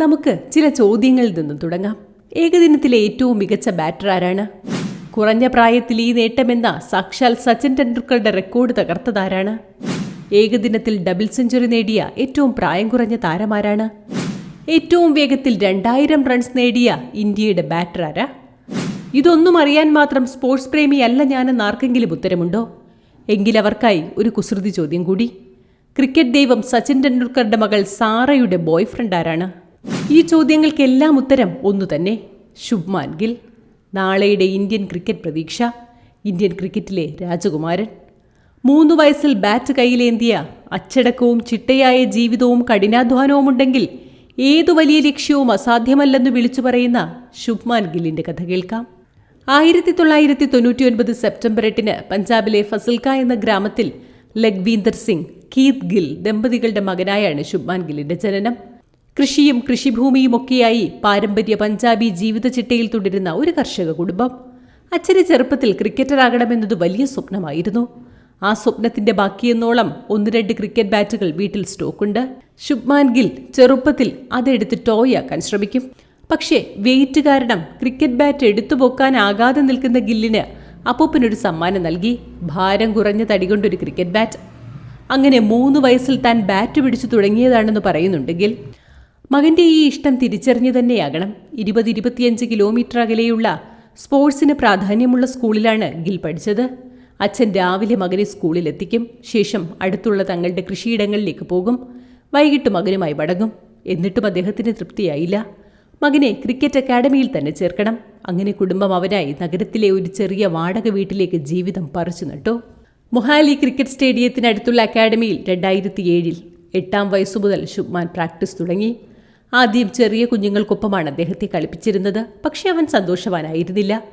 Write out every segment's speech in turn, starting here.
നമുക്ക് ചില ചോദ്യങ്ങളിൽ നിന്നും തുടങ്ങാം. ഏകദിനത്തിലെ ഏറ്റവും മികച്ച ബാറ്റർ ആരാണ്? കുറഞ്ഞ പ്രായത്തിൽ ഈ നേട്ടമെന്ന സാക്ഷാൽ സച്ചിൻ ടെണ്ടുൽക്കറുടെ റെക്കോർഡ് തകർത്തതാരാണ്? ഏകദിനത്തിൽ ഡബിൾ സെഞ്ചുറി നേടിയ ഏറ്റവും പ്രായം കുറഞ്ഞ താരമാരാണ്? ഏറ്റവും വേഗത്തിൽ രണ്ടായിരം റൺസ് നേടിയ ഇന്ത്യയുടെ ബാറ്റർ ആരാ? ഇതൊന്നും അറിയാൻ മാത്രം സ്പോർട്സ് പ്രേമിയല്ല ഞാനെന്ന് ആർക്കെങ്കിലും ഉത്തരമുണ്ടോ? എങ്കിലവർക്കായി ഒരു കുസൃതി ചോദ്യം കൂടി. ക്രിക്കറ്റ് ദൈവം സച്ചിൻ ടെണ്ടുൽക്കറുടെ മകൾ സാറയുടെ ബോയ്ഫ്രണ്ട് ആരാണ്? ഈ ചോദ്യങ്ങൾക്കെല്ലാം ഉത്തരം ഒന്നു തന്നെ. ശുഭ്മാൻ ഗിൽ. നാളെയുടെ ഇന്ത്യൻ ക്രിക്കറ്റ് പ്രതീക്ഷ. ഇന്ത്യൻ ക്രിക്കറ്റിലെ രാജകുമാരൻ. മൂന്ന് വയസ്സിൽ ബാറ്റ് കയ്യിലേന്തിയ അച്ചടക്കവും ചിട്ടയായ ജീവിതവും കഠിനാധ്വാനവും ഉണ്ടെങ്കിൽ ഏതു വലിയ ലക്ഷ്യവും അസാധ്യമല്ലെന്ന് വിളിച്ചു പറയുന്ന ശുഭ്മാൻ ഗില്ലിന്റെ കഥ കേൾക്കാം. ആയിരത്തി തൊള്ളായിരത്തി തൊണ്ണൂറ്റിയൊൻപത് സെപ്റ്റംബർ എട്ടിന് പഞ്ചാബിലെ ഫസൽക എന്ന ഗ്രാമത്തിൽ ലഖ്വീന്ദർ സിംഗ് കീത് ഗിൽ ദമ്പതികളുടെ മകനായാണ് ശുഭ്മാൻ ഗില്ലിന്റെ ജനനം. കൃഷിയും കൃഷിഭൂമിയും ഒക്കെയായി പാരമ്പര്യ പഞ്ചാബി ജീവിത ചിട്ടയിൽ തുടരുന്ന ഒരു കർഷക കുടുംബം. അച്ഛന് ചെറുപ്പത്തിൽ ക്രിക്കറ്ററാകണമെന്നത് വലിയ സ്വപ്നമായിരുന്നു. ആ സ്വപ്നത്തിന്റെ ബാക്കിയെന്നോളം ഒന്ന് രണ്ട് ക്രിക്കറ്റ് ബാറ്റുകൾ വീട്ടിൽ സ്റ്റോക്കുണ്ട്. ശുഭ്മാൻ ഗിൽ ചെറുപ്പത്തിൽ അതെടുത്ത് ടോയ് ആക്കാൻ ശ്രമിക്കും. പക്ഷേ വെയിറ്റ് കാരണം ക്രിക്കറ്റ് ബാറ്റ് എടുത്തു പോക്കാനാകാതെ നിൽക്കുന്ന ഗില്ലിന് അപ്പൂപ്പനൊരു സമ്മാനം നൽകി. ഭാരം കുറഞ്ഞ തടി കൊണ്ടൊരു ക്രിക്കറ്റ് ബാറ്റ്. അങ്ങനെ മൂന്ന് വയസ്സിൽ താൻ ബാറ്റ് പിടിച്ചു തുടങ്ങിയതാണെന്ന് പറയുന്നുണ്ടെങ്കിൽ മകന്റെ ഈ ഇഷ്ടം തിരിച്ചറിഞ്ഞു തന്നെയാകണം ഇരുപത് ഇരുപത്തിയഞ്ച് കിലോമീറ്റർ അകലെയുള്ള സ്പോർട്സിന് പ്രാധാന്യമുള്ള സ്കൂളിലാണ് ഗിൽ പഠിച്ചത്. അച്ഛൻ രാവിലെ മകനെ സ്കൂളിലെത്തിക്കും ശേഷം അടുത്തുള്ള തങ്ങളുടെ കൃഷിയിടങ്ങളിലേക്ക് പോകും. വൈകിട്ട് മകനുമായി മടങ്ങും എന്നിട്ടും അദ്ദേഹത്തിന് തൃപ്തിയായില്ല. മകനെ ക്രിക്കറ്റ് അക്കാഡമിയിൽ തന്നെ ചേർക്കണം. അങ്ങനെ കുടുംബം അവനായി നഗരത്തിലെ ഒരു ചെറിയ വാടക വീട്ടിലേക്ക് ജീവിതം പറിച്ചു നട്ടു. മൊഹാലി ക്രിക്കറ്റ് സ്റ്റേഡിയത്തിനടുത്തുള്ള അക്കാഡമിയിൽ രണ്ടായിരത്തി ഏഴിൽ എട്ടാം വയസ്സു മുതൽ ശുഭ്മാൻ പ്രാക്ടീസ് തുടങ്ങി. ആദ്യം ചെറിയ കുഞ്ഞുങ്ങൾക്കൊപ്പമാണ് അദ്ദേഹത്തെ കളിപ്പിച്ചിരുന്നത്. പക്ഷെ അവൻ സന്തോഷവാനായിരുന്നില്ല.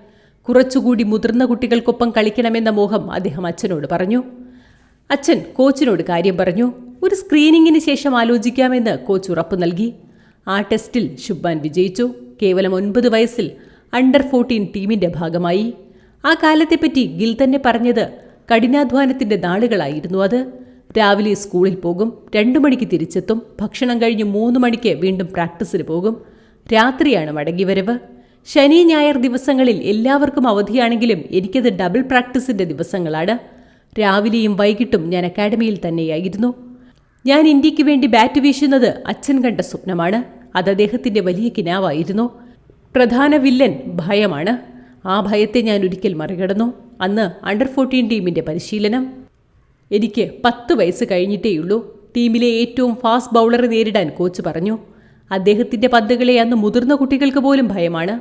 കുറച്ചുകൂടി മുതിർന്ന കുട്ടികൾക്കൊപ്പം കളിക്കണമെന്ന മോഹം അദ്ദേഹം അച്ഛനോട് പറഞ്ഞു. അച്ഛൻ കോച്ചിനോട് കാര്യം പറഞ്ഞു. ഒരു സ്ക്രീനിങ്ങിന് ശേഷം ആലോചിക്കാമെന്ന് കോച്ച് ഉറപ്പു നൽകി. ആ ടെസ്റ്റിൽ ശുബ്ബാൻ വിജയിച്ചു. കേവലം ഒൻപത് വയസ്സിൽ അണ്ടർ ഫോർട്ടീൻ ടീമിന്റെ ഭാഗമായി. ആ കാലത്തെപ്പറ്റി ഗിൽ തന്നെ പറഞ്ഞത് കഠിനാധ്വാനത്തിന്റെ നാളുകളായിരുന്നു അത്. രാവിലെ സ്കൂളിൽ പോകും രണ്ടു മണിക്ക് തിരിച്ചെത്തും ഭക്ഷണം കഴിഞ്ഞ് മൂന്ന് മണിക്ക് വീണ്ടും പ്രാക്ടീസിന് പോകും. രാത്രിയാണ് മടങ്ങിവരവ് ശനി ഞായർ ദിവസങ്ങളിൽ എല്ലാവർക്കും അവധിയാണെങ്കിലും എനിക്കത് ഡബിൾ പ്രാക്ടീസിന്റെ ദിവസങ്ങളാണ്. രാവിലെയും വൈകിട്ടും ഞാൻ അക്കാഡമിയിൽ തന്നെയായിരുന്നു. ഞാൻ ഇന്ത്യയ്ക്ക് വേണ്ടി ബാറ്റ് വീശുന്നത് അച്ഛൻ കണ്ട സ്വപ്നമാണ്. അത് അദ്ദേഹത്തിന്റെ വലിയ കിനാവായിരുന്നു. പ്രധാന വില്ലൻ ഭയമാണ്. ആ ഭയത്തെ ഞാൻ ഒരിക്കൽ മറികടന്നു. അന്ന് അണ്ടർ ഫോർട്ടീൻ ടീമിന്റെ പരിശീലനം. എനിക്ക് പത്ത് വയസ്സ് കഴിഞ്ഞിട്ടേയുള്ളൂ ടീമിലെ ഏറ്റവും ഫാസ്റ്റ് ബൗളറെ നേരിടാൻ കോച്ച് പറഞ്ഞു. അദ്ദേഹത്തിന്റെ പന്തുകളെ അന്ന് മുതിർന്ന കുട്ടികൾക്ക് പോലും ഭയമാണ്.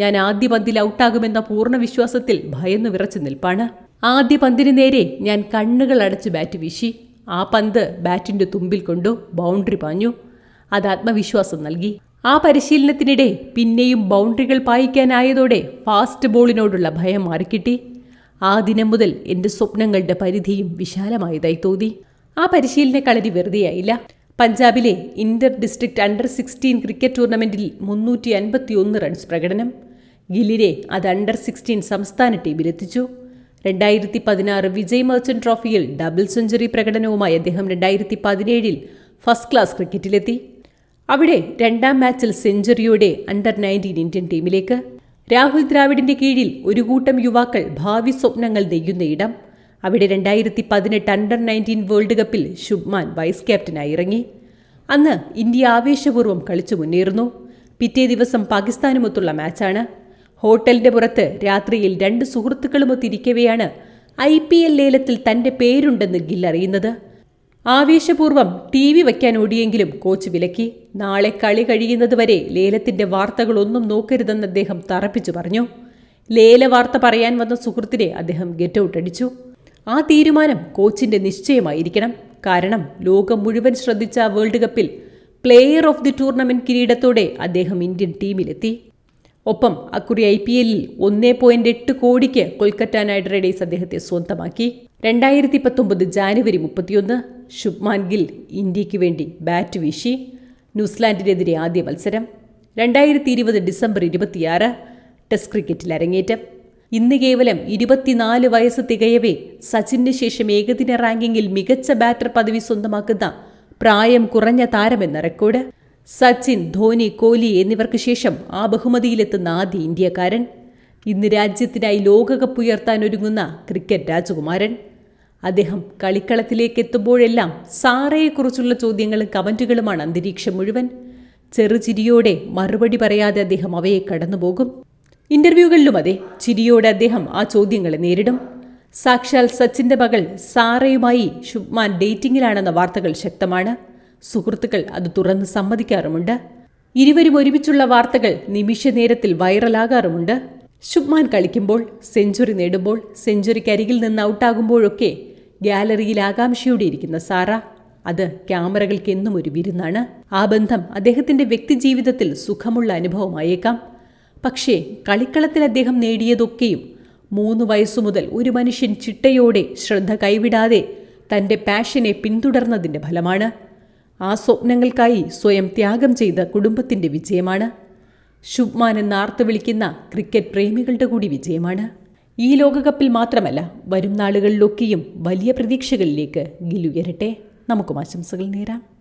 ഞാൻ ആദ്യ പന്തിൽ ഔട്ടാകുമെന്ന പൂർണ വിശ്വാസത്തിൽ ഭയന്ന് വിറച്ചു നിൽപ്പാണ്. ആദ്യ പന്തിന് നേരെ ഞാൻ കണ്ണുകൾ അടച്ച് ബാറ്റ് വീശി. ആ പന്ത് ബാറ്റിന്റെ തുമ്പിൽ കൊണ്ടു ബൗണ്ടറി പാഞ്ഞു. അത് ആത്മവിശ്വാസം നൽകി. ആ പരിശീലനത്തിനിടെ പിന്നെയും ബൗണ്ടറികൾ പായിക്കാനായതോടെ ഫാസ്റ്റ് ബോളിനോടുള്ള ഭയം മാറിക്കിട്ടി. ആ ദിനം മുതൽ എന്റെ സ്വപ്നങ്ങളുടെ പരിധിയും വിശാലമായതായി തോന്നി. ആ പരിശീലന കളരി വെറുതെയായില്ല പഞ്ചാബിലെ inter district under sixteen cricket ടൂർണമെന്റിൽ മുന്നൂറ്റി അൻപത്തി ഒന്ന് റൺസ് പ്രകടനം. ഗിലിരെ അത് അണ്ടർ സിക്സ്റ്റീൻ സംസ്ഥാന ടീമിലെത്തിച്ചു. രണ്ടായിരത്തി പതിനാറ് വിജയ് മെർച്ചന്റ് ട്രോഫിയിൽ ഡബിൾ സെഞ്ചുറി പ്രകടനവുമായി അദ്ദേഹം രണ്ടായിരത്തി പതിനേഴിൽ ഫസ്റ്റ് ക്ലാസ് ക്രിക്കറ്റിലെത്തി. അവിടെ രണ്ടാം മാച്ചിൽ സെഞ്ചുറിയോടെ അണ്ടർ നയന്റീൻ ഇന്ത്യൻ ടീമിലേക്ക് രാഹുൽ ദ്രാവിഡിന്റെ കീഴിൽ ഒരു കൂട്ടം യുവാക്കൾ ഭാവി സ്വപ്നങ്ങൾ നെയ്യുന്ന ഇടം. അവിടെ രണ്ടായിരത്തി പതിനെട്ട് അണ്ടർ നയന്റീൻ വേൾഡ് കപ്പിൽ ശുഭ്മാൻ വൈസ് ക്യാപ്റ്റനായി ഇറങ്ങി. അന്ന് ഇന്ത്യ ആവേശപൂർവം കളിച്ചു മുന്നേറുന്നു. പിറ്റേ ദിവസം പാകിസ്ഥാനുമൊത്തുള്ള മാച്ചാണ്. ഹോട്ടലിന്റെ പുറത്ത് രാത്രിയിൽ രണ്ട് സുഹൃത്തുക്കളുമൊത്തിരിക്കവെയാണ് ഐ പി എൽ ലേലത്തിൽ തന്റെ പേരുണ്ടെന്ന് ഗിൽ അറിയുന്നത്. ആവേശപൂർവം ടി വി വയ്ക്കാൻ ഓടിയെങ്കിലും കോച്ച് വിലക്കി. നാളെ കളി കഴിയുന്നതുവരെ ലേലത്തിന്റെ വാർത്തകളൊന്നും നോക്കരുതെന്ന് അദ്ദേഹം തറപ്പിച്ചു പറഞ്ഞു. ലേല വാർത്ത പറയാൻ വന്ന സുഹൃത്തിനെ അദ്ദേഹം ഗെറ്റ് ഔട്ട് അടിച്ചു. ആ തീരുമാനം കോച്ചിന്റെ നിശ്ചയമായിരിക്കണം. കാരണം ലോകം മുഴുവൻ ശ്രദ്ധിച്ച വേൾഡ് കപ്പിൽ പ്ലെയർ ഓഫ് ദി ടൂർണമെന്റ് കിരീടത്തോടെ അദ്ദേഹം ഇന്ത്യൻ ടീമിലെത്തി. ഒപ്പം അക്കുറി ഐ പി എല്ലിൽ ഒന്നേ പോയിന്റ് എട്ട് കോടിക്ക് കൊൽക്കത്ത നൈറ്റ് റൈഡേഴ്സ് അദ്ദേഹത്തെ സ്വന്തമാക്കി. രണ്ടായിരത്തി പത്തൊമ്പത് ജാനുവരി മുപ്പത്തിയൊന്ന് ശുഭ്മാൻ ഗിൽ ഇന്ത്യയ്ക്ക് വേണ്ടി ബാറ്റ് വീശി ന്യൂസിലാൻഡിനെതിരെ ആദ്യ മത്സരം. രണ്ടായിരത്തി ഇരുപത് ഡിസംബർ ഇരുപത്തിയാറ് ടെസ്റ്റ് ക്രിക്കറ്റിൽ അരങ്ങേറ്റം. ഇന്ന് കേവലം ഇരുപത്തിനാല് വയസ്സ് തികയവേ സച്ചിന് ശേഷം ഏകദിന റാങ്കിങ്ങിൽ മികച്ച ബാറ്റർ പദവി സ്വന്തമാക്കുന്ന പ്രായം കുറഞ്ഞ താരമെന്ന റെക്കോർഡ് സച്ചിൻ ധോനി കോഹ്ലി എന്നിവർക്ക് ശേഷം ആ ബഹുമതിയിലെത്തുന്ന ആദ്യ ഇന്ത്യക്കാരൻ. ഇന്ന് രാജ്യത്തിനായി ലോകകപ്പ് ഉയർത്താൻ ഒരുങ്ങുന്ന ക്രിക്കറ്റ് രാജകുമാരൻ. അദ്ദേഹം കളിക്കളത്തിലേക്ക് എത്തുമ്പോഴെല്ലാം സാറയെക്കുറിച്ചുള്ള ചോദ്യങ്ങളും കമന്റുകളുമാണ് അന്തരീക്ഷം മുഴുവൻ. ചെറുചിരിയോടെ മറുപടി പറയാതെ അദ്ദേഹം അവയെ കടന്നുപോകും. ഇന്റർവ്യൂകളിലും അതെ ചിരിയോടെ അദ്ദേഹം ആ ചോദ്യങ്ങളെ നേരിടും. സാക്ഷാൽ സച്ചിന്റെ മകൾ സാറയുമായി ശുഭ്മാൻ ഡേറ്റിംഗിലാണെന്ന വാർത്തകൾ ശക്തമാണ്. സുഹൃത്തുക്കൾ അത് തുറന്ന് സമ്മതിക്കാറുമുണ്ട്. ഇരുവരും ഒരുമിച്ചുള്ള വാർത്തകൾ നിമിഷ നേരത്തിൽ വൈറലാകാറുമുണ്ട്. ശുഭ്മാൻ കളിക്കുമ്പോൾ സെഞ്ചുറി നേടുമ്പോൾ സെഞ്ചുറിക്കരികിൽ നിന്ന് ഔട്ടാകുമ്പോഴൊക്കെ ഗാലറിയിൽ ആകാംക്ഷയോടെ ഇരിക്കുന്ന സാറ. അത് ക്യാമറകൾക്ക് എന്നും ഒരു വിരുന്നാണ്. ആ ബന്ധം അദ്ദേഹത്തിന്റെ വ്യക്തിജീവിതത്തിൽ സുഖമുള്ള അനുഭവമായേക്കാം. പക്ഷേ കളിക്കളത്തിൽ അദ്ദേഹം നേടിയതൊക്കെയും മൂന്ന് വയസ്സു മുതൽ ഒരു മനുഷ്യൻ ചിട്ടയോടെ ശ്രദ്ധ കൈവിടാതെ തന്റെ പാഷനെ പിന്തുടർന്നതിന്റെ ഫലമാണ്. ആ സ്വപ്നങ്ങൾക്കായി സ്വയം ത്യാഗം ചെയ്ത കുടുംബത്തിന്റെ വിജയമാണ്. ശുഭ്മാൻ എന്ന് ആർത്ത് വിളിക്കുന്ന ക്രിക്കറ്റ് പ്രേമികളുടെ കൂടി വിജയമാണ്. ഈ ലോകകപ്പിൽ മാത്രമല്ല വരും നാളുകളിലൊക്കെയും വലിയ പ്രതീക്ഷകളിലേക്ക് ഗിലുയരട്ടെ നമുക്കും ആശംസകൾ നേരാം.